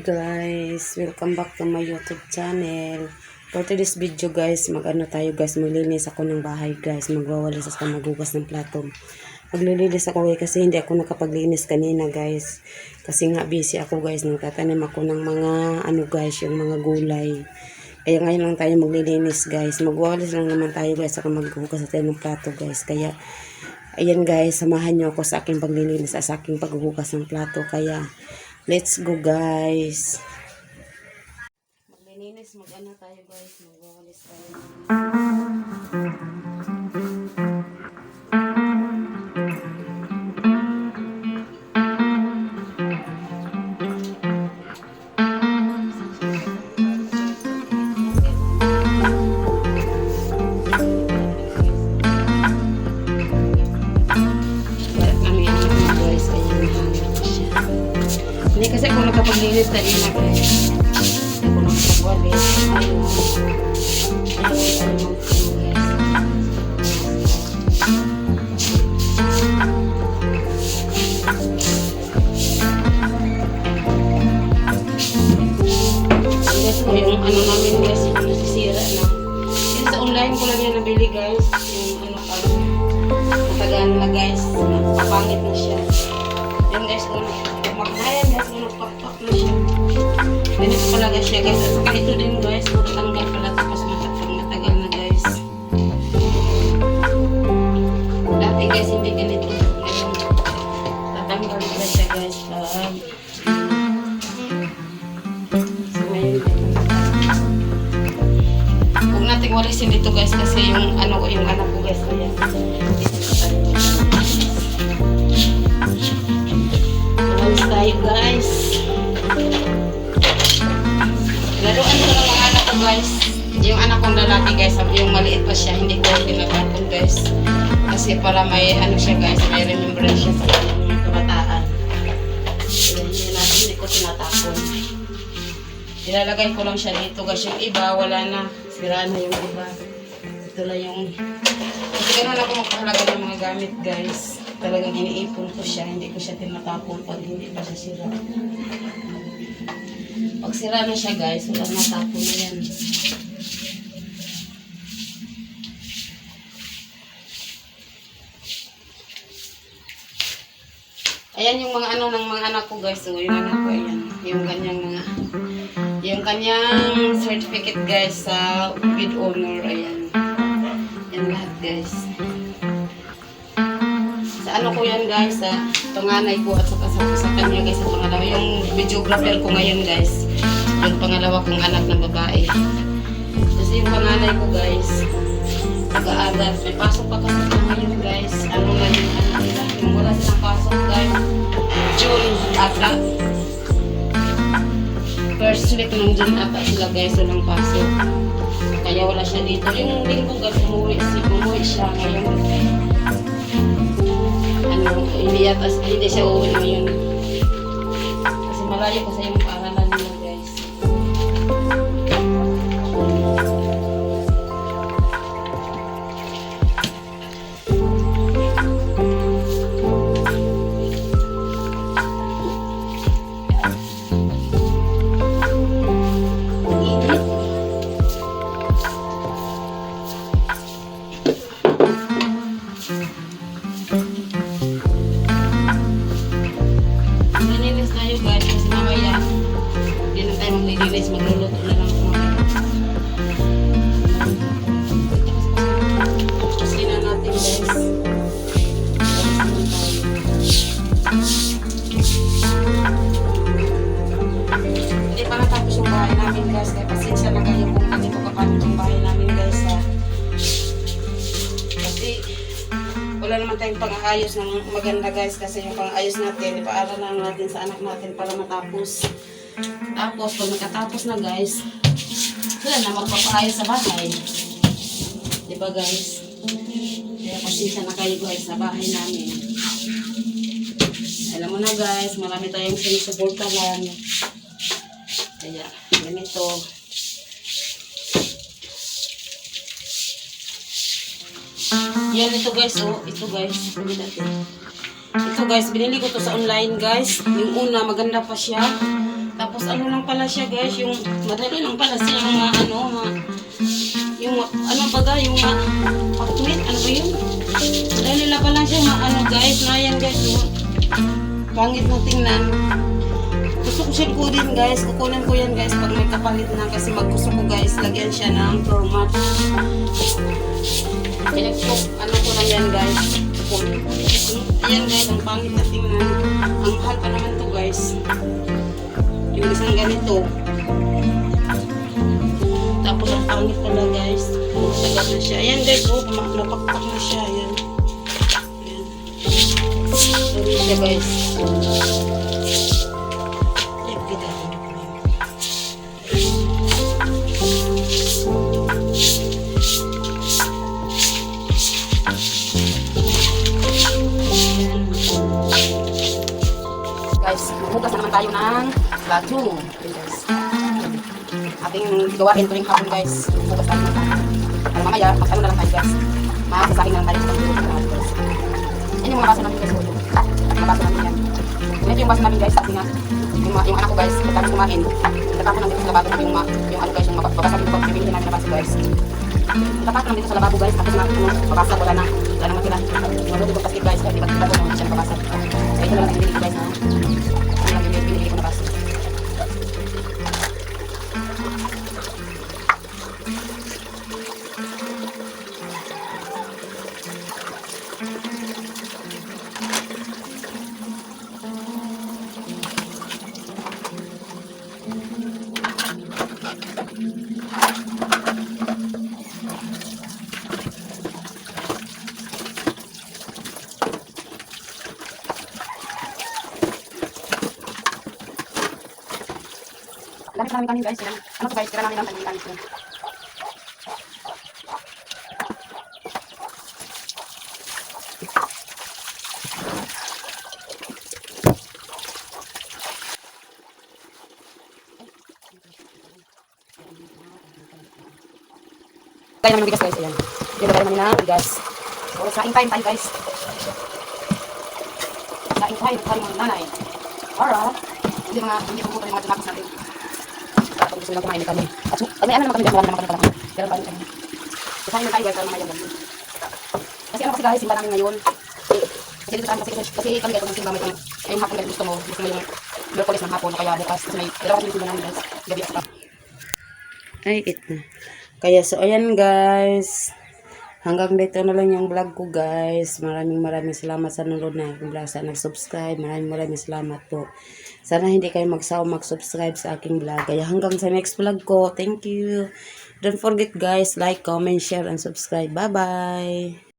guys, welcome back to my YouTube channel. For today's video guys, mag-ano tayo guys, maglilinis ako ng bahay guys, magwawalis ako maghugas ng plato. Maglilinis ako guys kasi hindi ako nakapaglinis kanina guys. Kasi nga busy ako guys, nagtatanim ako ng mga ano guys, yung mga gulay. Kaya ngayon lang tayo maglilinis guys. Magwawalis lang naman tayo guys, saka maghugas tayo ng plato guys. Kaya Ayan guys, samahan nyo ako sa aking paglilinis at sa aking paghuhugas ng plato. Kaya, let's go guys. Maglilinis, mag-ano tayo guys, magwawalis tayo. Napapangit na siya. Yan guys, kumakayan guys, kung nagpakpak na siya. Ganito talaga siya guys. At saka ito din guys, matanggal pala tapos matagal, matagal na guys. Dati guys, hindi ganito. Ngayon, tatanggal pala siya guys. Pag So, ngayon, Huwag nating walisin dito guys kasi yung ano ko yung anak ko guys ayan. Tayo guys. Laruan ko ng mga anak ko guys. Yung anak kong lalaki guys, yung maliit pa siya, hindi ko tinatapon guys. Kasi para may ano siya guys, may remembrance siya sa kanyang kabataan. Yun na, hindi ko tinatapon. Ilalagay ko lang siya dito guys. Yung iba, wala na. Sira na yung iba. Ito lang yung... Kasi ganun ako magpahalaga ng mga gamit guys. Talagang iniipon ko siya. Hindi ko siya tinatapon pag hindi pa siya sira. Pag sira na siya guys, wala na tapon na yan. Ayan yung mga ano ng mga anak ko guys. So, yung anak ko, ayan. Yung kanyang mga yung kanyang certificate guys sa with honor ayan yan lahat guys sa ano ko yan guys sa panganay ko at saka sa, sa kanya guys sa pangalawa. Yung videographer ko ngayon guys yung pangalawa kong anak na babae. Kasi yung panganay ko guys nag-aaral may pasok pa kasi sila ngayon guys. Ano na yung ano nila yung wala silang pasok guys. June ata first week nung June ata sila guys walang pasok. Kaya wala siya dito. Yung linggo guys, umuwi, umuwi siya ngayon. Ano, hindi yata, hindi siya uuwi ngayon. Kasi malayo kasi yung paaralan nila guys. Tayong pang-aayos ng maganda guys. Kasi yung pang-ayos natin, ipaaral natin sa anak natin para matapos. Tapos pag nakatapos na guys, sila na magpapaayos sa bahay. Diba guys? Kaya pasensya na kayo guys sa bahay namin. Alam mo na guys, marami tayong sinusuporta lang. Kaya, ganito. Yan, ito guys, oh. Ito guys. Sabi natin. Ito guys, binili ko to sa online guys. Yung una, maganda pa siya. Tapos ano lang pala siya guys, yung madali lang pala siya yung mga ano, mga, yung ano baga, yung mga pakmit, ano ba yun? Madali lang pala siya mga ano guys, na yan guys, yung pangit na tingnan. Gusto ko din guys, kukunin ko yan guys pag may kapalit na kasi maggusto ko guys, lagyan siya ng format. Ko, ano ko lang yan guys. Ayan guys, ang pangit na tingnan. Ang mahal pa naman to guys. Yung isang ganito. Tapos ang pangit pala guys. Tagal na siya. Ayan guys, oh, napakpak na siya. Ayan. Ayan. Sorry siya guys. Maghugas na naman tayo ng. Ayan guys. Ating gawain tuwing hapon guys. Tayo ng plato. Para mamaya, mag ano na lang tayo guys. Masasaling na lang tayo. Yan yung mga baso namin guys. Mga baso namin yan. Ito yung baso namin guys. Sabi nga, yung, yung anak ko guys, pagkatapos kumain, natapon lang dito sa lababo yung, yung ano guys, yung mababasa dito pag bibili namin na baso guys. Natapon lang dito sa lababo guys, tapos na, ano, mabasa, wala na, wala na matira. Maluto ko basket guys, kaya di ba kita ko, hindi siya nababasa. So ito Gamit namin kami guys, yan. Ano to guys, tira namin lang kami kami. Kaya namin ng bigas guys, ayan. Yung lagay namin ng bigas. So, saing time tayo guys. Saing time tayo mga nanay. Para, hindi mga, hindi pupunta yung mga natin. Pag gusto nilang kumain kami. At ay, may ano naman kami marami naman kami pala. Pero paano kami. Kusain na tayo guys, para mamaya ganun. Kasi ano kasi guys, simba namin ngayon. Kasi dito tayo, kasi, kasi kami guys, kung simba may ngayong hapon guys, gusto mo, gusto mo yung Merkulis ng hapon, kaya bukas, kasi may dalawa kasi simba namin guys, gabi at. Ay, it. Kaya so, ayan guys. Hanggang dito na lang yung vlog ko guys. Maraming maraming salamat sa nanonood na vlog. Sa nag-subscribe. Maraming maraming salamat po. Sana hindi kayo magsawa mag-subscribe sa aking vlog. Kaya hanggang sa next vlog ko. Thank you. Don't forget guys, like, comment, share, and subscribe. Bye-bye.